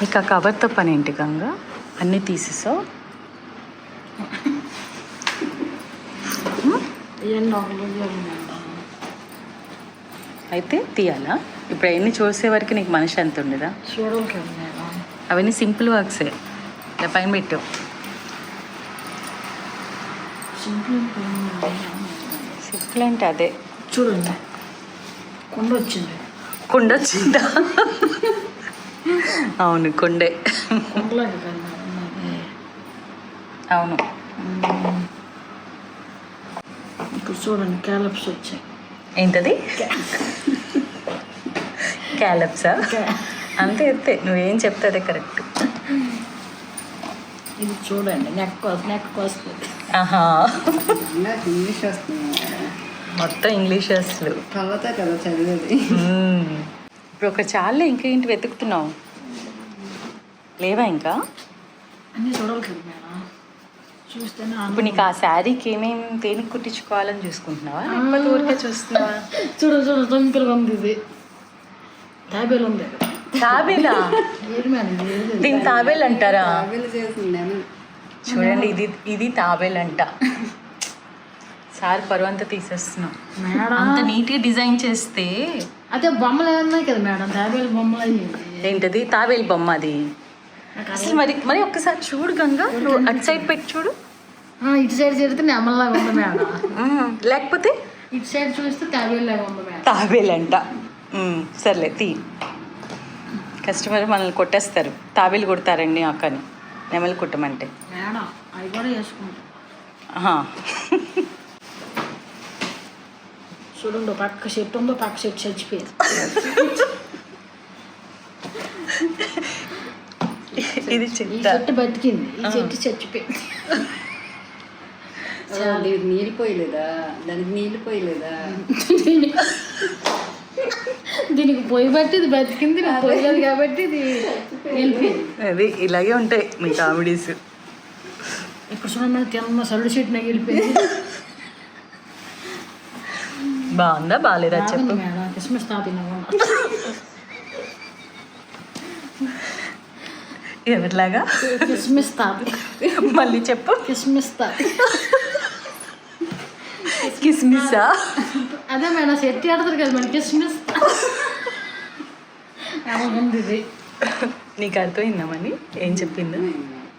నీకు ఆ కవర్తో పని ఏంటి గంగ? అన్నీ తీసేసావు? మేడం అయితే తీయాలా? ఇప్పుడు అవన్నీ చూసే వరకు నీకు మనిషి ఎంత ఉండదా? అవన్నీ సింపుల్ వర్క్సే. ఇలా పైన పెట్టు. సింపుల్ సింపుల్ అంటే అదే. చూడండి. కొండ వచ్చింది. కుండ వచ్చిందా? అవును కుండే. అవును. ఇప్పుడు చూడండి క్యాలప్స్ వచ్చాయి. ఏంటది? క్యాలప్సా క్యా- అంతే అంతే. నువ్వేం చెప్తే అదే కరెక్ట్. ఇది చూడండి నెక్ నెక్ వస్తుంది ఆహా. నాకు ఇంగ్లీష్ వస్తుంది. మొత్తం ఇంగ్లీష్ అసలు. కళ్ళతో కదా చదివేది. ఇప్పుడు ఒక చాలే ఇంకేంటి వెతుకుతున్నావు? లేవా ఇంకా? అన్నీ చూస్తేనే ఇప్పుడు నీకు ఆ శారీకి ఏమేమి దేనికి కుట్టించుకోవాలని చూసుకుంటున్నావా? లేకపోతే ఊరికే చూస్తున్నావా? చూడు చూడు తొంపిలుగా ఉంది ఇది. తాబేలు ఉంది. తాబేలా? దీని తాబేలు అంటారా? చూడండి ఇది ఇది తాబేలు అంట. సార్ పరువంతా తీసేస్తున్నాం. మేడం. అంత నీట్గా డిజైన్ చేస్తే అదే బొమ్మలు ఉన్నాయి కదా మేడం? తాబేలు బొమ్మలు అయ్యి ఏంటది? తాబేలు బొమ్మ అది. అసలు మరి మరి ఒక్కసారి చూడు గంగా. నువ్వు అటు సైడ్ పెట్టి చూడు. ఇటు సైడ్ చేరితే నెమ్మలాగా ఉంది మేడం. లేకపోతే? ఇటు సైడ్ చూస్తే తాబేలు ఉంది మేడం. అంట. సర్లే తీ. కస్టమర్ మనల్ని కొట్టేస్తారు. తాబేలు కొడతారండి అక్కని నెమలి కుట్టమంటే. మేడం అవి కూడా. చూడండి పక్క చెట్టు ఉందో పక్క చెట్టు చచ్చిపోయింది. ఇది ఈ చెట్టు బతికింది. ఈ చెట్టు చచ్చిపోయింది. నీకు నీళ్ళు పోయలేదా? దానికి నీళ్ళు పోయలేదా? దీనికి పొయ్యి బట్టి ఇది బతికింది నేను పోయలేదు కాబట్టి ఇది అది ఇలాగే ఉంటాయి మీ కామెడీస్. ఇప్పుడు చూడండి తిన్న సరుడు చెట్టు నాకు వెళ్ళిపోయింది. బాగుందా? బాగాలేదా చెప్పు. తాత ఎవరిలాగా? క్రిస్మస్ తాత. మళ్ళీ చెప్పు. క్రిస్మస్ తాత. కిస్మిసా అదే మేడం సెట్ ఆడతారు కదా మేడం ఇది. నీకు అర్థమైందామని ఏం చెప్పిందో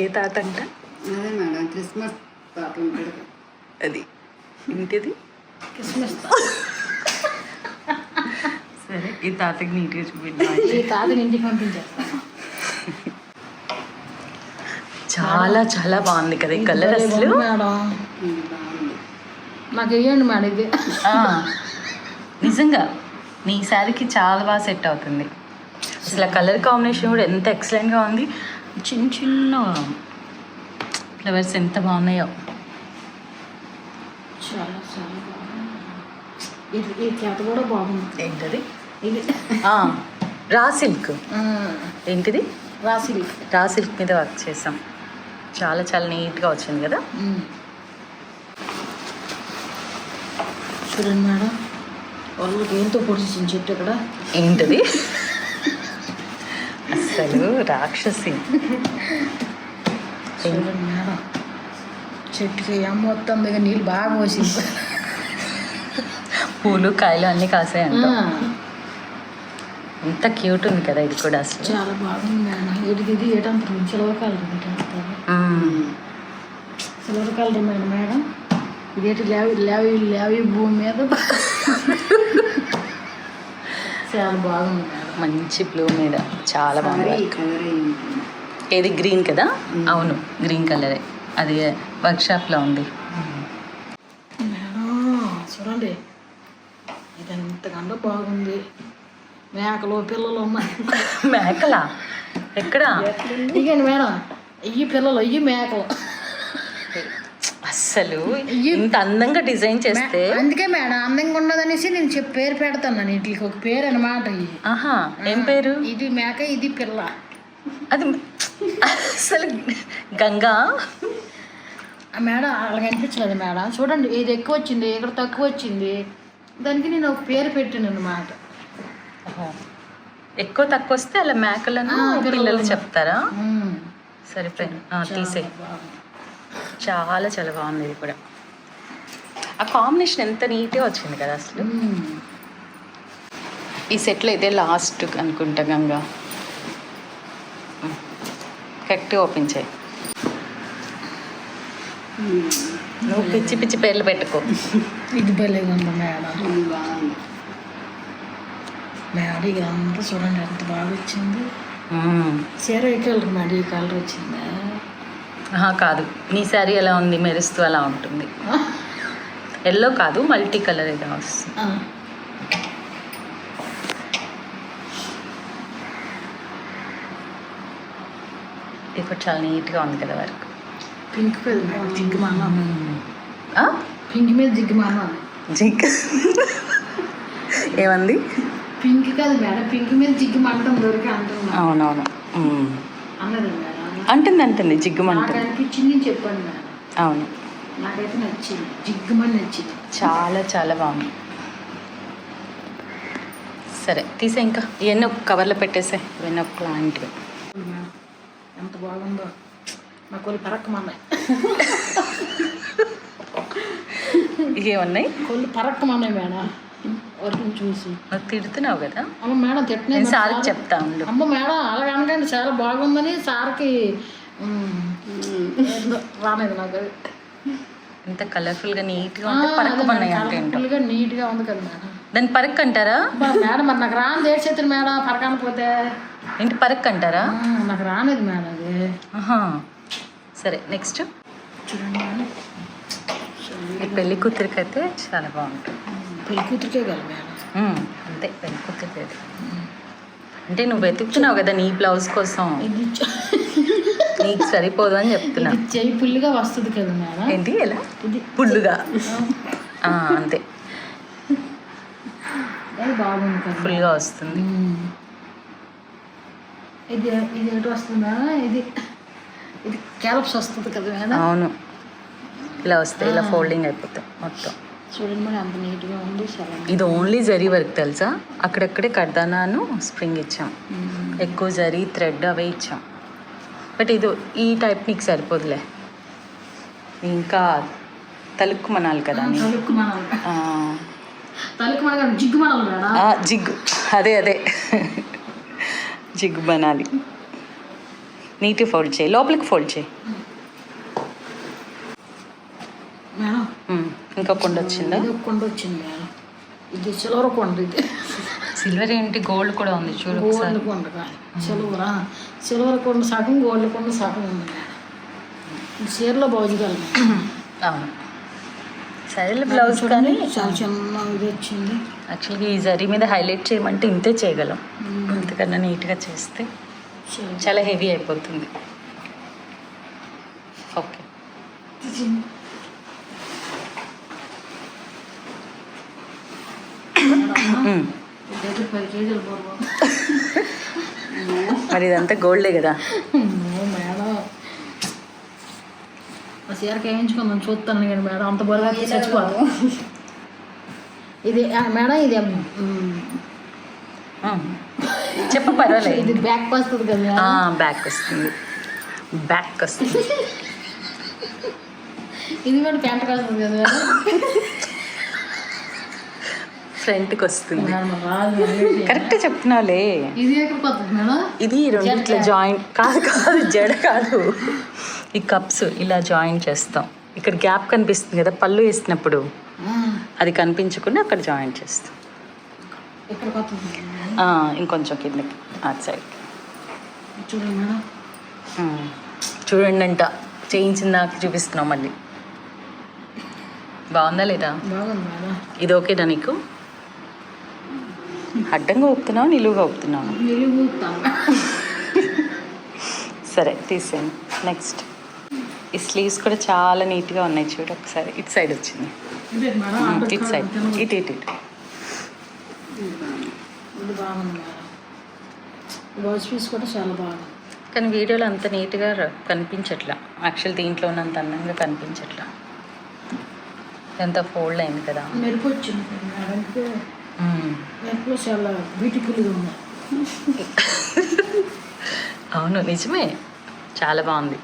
ఏ తాత అంట? అదే మేడం క్రిస్మస్ కదా. అది. ఇంటిది తాత సరే ఈ తాతకి నీట్గా చూపిద్దాం ఈ తాతని ఇంటికి పంపించేస్తాను చాలా చాలా బాగుంది కదా ఈ కలర్ అసలు. నాకు వేయండి మేడం ఇది. నిజంగా నీ శారీకి చాలా బాగా సెట్ అవుతుంది. అసలు ఆ కలర్ కాంబినేషన్ కూడా ఎంత ఎక్సలెంట్గా ఉంది. చిన్న చిన్న ఫ్లవర్స్ ఎంత బాగున్నాయో. చాలా చాలా ఇది ఈ చేత కూడా బాగుంది. ఏంటది? ఇది. Raw silk. ఏంటిది? రాసి రా సిల్క్ మీద వర్క్ చేసాం. చాలా చాలా నీట్గా వచ్చింది కదా? చూడండి మేడం. వాళ్ళకి ఏంతో పొడిచిన చెట్టు ఇక్కడ? ఏంటది? అసలు రాక్షసి. చూడండి మేడం. చెట్టుకి మొత్తం దగ్గర నీళ్ళు బాగా పోసింది. పూలు కాయలు అన్నీ కాసాయంట ఆ, ఎంత క్యూట్ ఉంది కదా ఇది కూడా అసలు. చాలా బాగుంది మేడం ఇది silver colour. Silver colour madam madam. ఇదేంటి లేవి లేవి లేవి భూమి మీద చాలా బాగుంది మంచి బ్లూ మీద. చాలా బాగుంది ఏది గ్రీన్ కదా? అవును గ్రీన్ కలరే అది వర్క్ షాప్లో ఉంది మేడం చూడండి ఇది ఎంతకంటే బాగుంది. మేకలు పిల్లలు ఉన్నాయి. మేకలా? ఎక్కడ? ఇగండి మేడం ఇవి పిల్లలు ఇవి మేకలు. అస్సలు ఇంత అందంగా డిజైన్ చేస్తే? అందుకే మేడం అందంగా ఉన్నదనేసి నేను చెప్పి పేరు పెడతాను వీటికి. ఒక పేరు అనమాట ఆహా ఏం పేరు? ఇది మేక ఇది పిల్ల. అది అసలు గంగా? మేడం అలాగ అనిపించలేదు మేడం. చూడండి ఇది ఎక్కువ వచ్చింది ఇక్కడ తక్కువ వచ్చింది. దానికి నేను ఒక పేరు పెట్టాను అనమాట. ఎక్కువ తక్కువ వస్తే అలా మేకలను పిల్లలు. చెప్తారా ఆ, చాలా తీసే. చాలా చాలా బాగుంది ఇది కూడా ఆ కాంబినేషన్ ఎంత నీట్గా వచ్చింది కదా అసలు. ఈ సెట్లో ఇదే లాస్ట్ అనుకుంటా గంగా కరెక్ట్ ఓపెన్ చేయి నువ్వు పిచ్చి పిచ్చి పేర్లు పెట్టుకో. ఇది భలేగా ఉంది మేడం. ఇది బాగుంది మేడం ఇది అంతా చూడండి ఎంత బాగా వచ్చింది. చీర ఏ కలర్ మేడం ఈ కలర్ వచ్చిందా? కాదు. నీ శారీ ఎలా ఉంది మెరుస్తూ అలా ఉంటుంది. ఎల్లో కాదు మల్టీ కలర్ ఇలా వస్తుంది. ఇది కూడా చాలా నీట్గా ఉంది కదా వర్క్. పింక్ మీద మేడం జిగ్గు మానం ఆ? పింక్ మీద జిగ్గు మానం జింక్ ఏమంది? పింక్ కాదు మేడం పింక్ మీద జిగ్గు మంటం దొరికి అంటున్నా అవునవును. మ్మ్. అన్నది అంటుంది అంటుంది నాకు జిగ్గుమంటుంది అనిపించింది చెప్పండి మేడం. అవును. నాకైతే నచ్చింది. జిగ్గుమని నచ్చింది. చాలా చాలా బాగుంది. సరే తీసే ఇంకా. ఇవన్నీ ఒక కవర్లో పెట్టేసే ఇవన్నీ ఒక మేడం. ఎంత బాగుందో. నా కొలు పరక్కమన్నాయి ఏమన్నాయి కొళ్ళు పరక్కమన్నాయి మేడం. వరకు చూసి నువ్వు తిడుతున్నావు కదా? అమ్మ మేడం తిట్టనే సార్కి చెప్తా ఉండు. అమ్మ మేడం అలాగ అనకండి చాలా బాగుందని సార్కి రాలేదు నాకు అది. ఇంత కలర్ఫుల్గా నీట్గా ఉంటే పరకమన్నాయి అంటే కలర్ఫుల్గా నీట్గా ఉంది కదా మేడం. దాన్ని పరక్ అంటారా మేడం మరి నాకు రాని దేశేతులు మేడం పరకనపోతే ఏంటి పరక్ అంటారా నాకు రాలేదు మేడం అది. సరే నెక్స్ట్ చూడండి ఈ పెళ్ళి కూతురికి అయితే చాలా బాగుంటుంది. పెళ్ళి కూతురికే కదా మేడం. అంతే పెళ్ళి కూతురికి అంటే నువ్వు వెతుకుతున్నావు కదా నీ బ్లౌజ్ కోసం. నీకు సరిపోదు అని చెప్తున్నా. చెయ్యి పుల్లిగా వస్తుంది కదా మేడం? ఏంటి ఎలా? ఇది పుల్లుగా. అంతే. బాగుంది కదా. ఫుల్గా వస్తుంది. ఇది ఇది ఎటు వస్తుంది? ఇది క్యాలప్స్ వస్తుంది కదా మేడం? అవును. ఇలా వస్తాయి ఇలా ఫోల్డింగ్ అయిపోతాయి మొత్తం. చూడండి మేడం అంత నీట్గా ఉంది చాలా ఇది ఓన్లీ జరీ వర్క్ తెలుసా? అక్కడక్కడే కడ్దానాను స్ప్రింగ్ ఇచ్చాం. ఎక్కువ జరీ థ్రెడ్ అవే ఇచ్చాం. బట్ ఇది ఈ టైప్ నీకు సరిపోదులే. ఇంకా తలుక్కు మనాలి కదా మనాలి మనాలి జిగ్గు. మనాలి అదే అదే. జిగ్గు బనాలి నీట్గా ఫోల్డ్ చేయి. లోపలికి ఫోల్డ్ చేయి. ఇంకా కొండ వచ్చిందా? కొండ వచ్చింది ఇది సిల్వర్ కొండ ఇది. సిల్వర్ ఏంటి? గోల్డ్ కూడా ఉంది. చూడు గోల్డ్ కొండ సిల్వరా? సిల్వర్ కొండ సగం గోల్డ్ కొండ సగం ఉంది చీరలో బాగుగలం అవును. సరేలే బ్లౌజ్ కానీ చాలా చిన్న ఇది వచ్చింది. యాక్చువల్గా ఈ జరీ మీద హైలైట్ చేయమంటే ఇంతే చేయగలం. అంతకన్నా నీట్గా చేస్తే. చాలా హెవీ అయిపోతుంది. ఓకే. మరి ఇదంతా గోల్డే కదా? అమ్మో మేడం. ఆ చీరకి వేయించుకుందాం చూస్తాను కానీ మేడం. అంత బరువు చచ్చిపోదు ఇది మేడం ఇది. చెప్పు పర్వాలేదు. ఇది బ్యాక్ వస్తుంది కదా. బ్యాక్ వస్తుంది. బ్యాక్ వస్తుంది. ఇది కూడా ప్యాంట్ వస్తుంది కదా. ఫ్రంట్కి వస్తుంది. కరెక్ట్ చెప్తున్నావులే. ఇది ఇది రెండిట్లో జాయింట్ కాదు కాదు జడ కాదు. ఈ కప్స్ ఇలా జాయింట్ చేస్తాం. ఇక్కడ గ్యాప్ కనిపిస్తుంది కదా పళ్ళు వేసినప్పుడు. అది కనిపించకుండా అక్కడ జాయింట్ చేస్తాం. ఇంకొంచెం కిందకి అటు సైడ్. చూడండి మేడం. చూడండి అంట. చేయించిన నాకు చూపిస్తున్నావు మళ్ళీ. బాగుందా లేదా? ఇది ఓకేనా నీకు? అడ్డంగా ఊపుతున్నావు నిలువుగా ఊపుతున్నావు? సరే తీసాను నెక్స్ట్ ఈ స్లీవ్స్ కూడా చాలా నీట్గా ఉన్నాయి చూడు ఒకసారి ఇటు సైడ్ వచ్చింది. ఇటు సైడ్ ఇటు ఇటు ఇటు ఇది బాగుంది మేడం బ్లౌజ్ పీస్ కూడా చాలా బాగుంది. కానీ వీడియోలో అంత నీట్గా కనిపించట్లా. యాక్చువల్ దీంట్లో ఉన్నంత అందంగా కనిపించట్లా. ఎంత ఫోల్డ్ అయింది కదా. మెరుపు వచ్చింది చాలా బ్యూటిఫుల్గా ఉన్నాయి అవును నిజమే. చాలా బాగుంది.